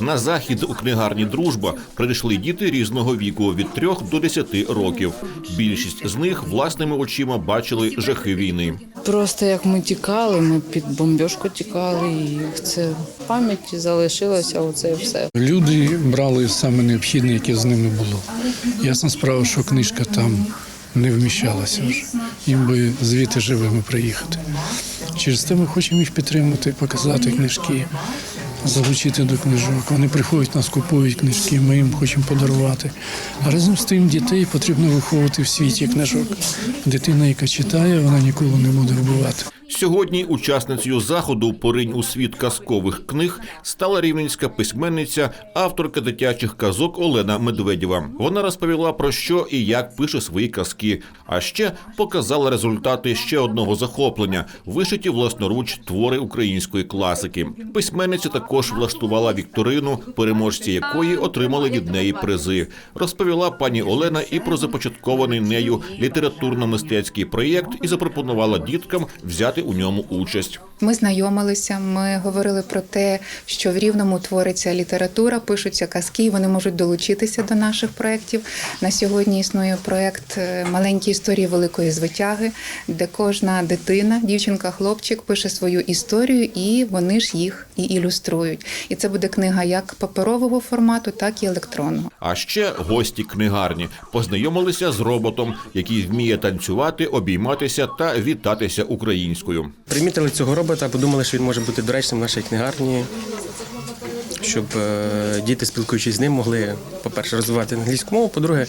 На захід у книгарні Дружба прийшли діти різного віку від 3 до 10 років. Більшість з них власними очима бачили жахи війни. Просто як ми тікали, ми під бомбіжку тікали, і це в пам'яті залишилося оце все. Люди брали саме необхідне, яке з ними було. Ясна справа, що книжка там не вміщалася вже. Їм би звідти живими приїхати. Через те ми хочемо їх підтримати, показати книжки, залучити до книжок. Вони приходять, нас купують книжки, ми їм хочемо подарувати. А разом з тим дітей потрібно виховувати в світі книжок. Дитина, яка читає, вона ніколи не буде вбивати. Сьогодні учасницею заходу «Поринь у світ казкових книг стала рівненська письменниця, авторка дитячих казок Олена Медведєва. Вона розповіла про що і як пише свої казки, а ще показала результати ще одного захоплення вишиті власноруч твори української класики. Письменниця також влаштувала вікторину, переможці якої отримали від неї призи. Розповіла пані Олена і про започаткований нею літературно-мистецький проєкт і запропонувала діткам взяти у ньому участь. Ми знайомилися, ми говорили про те, що в Рівному твориться література, пишуться казки, і вони можуть долучитися до наших проєктів. На сьогодні існує проєкт е, Маленькі історії великої звитяги, де кожна дитина, дівчинка, хлопчик пише свою історію, і вони ж їх і ілюструють. І це буде книга як паперового формату, так і електронного. А ще гості книгарні познайомилися з роботом, який вміє танцювати, обійматися та вітатися українською. Примітили цього робота, подумали, що він може бути доречним в нашій книгарні, щоб е, діти, спілкуючись з ним, могли, по-перше, розвивати англійську мову, по-друге,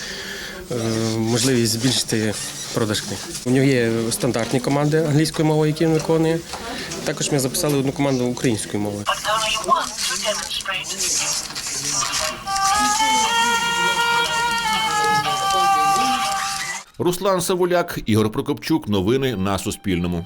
е, можливість збільшити продаж книг. У нього є стандартні команди англійської мови, які він виконує. Також ми записали одну команду to demonstrate. Руслан Савуляк, Ігор Прокопчук. Новини на Суспільному.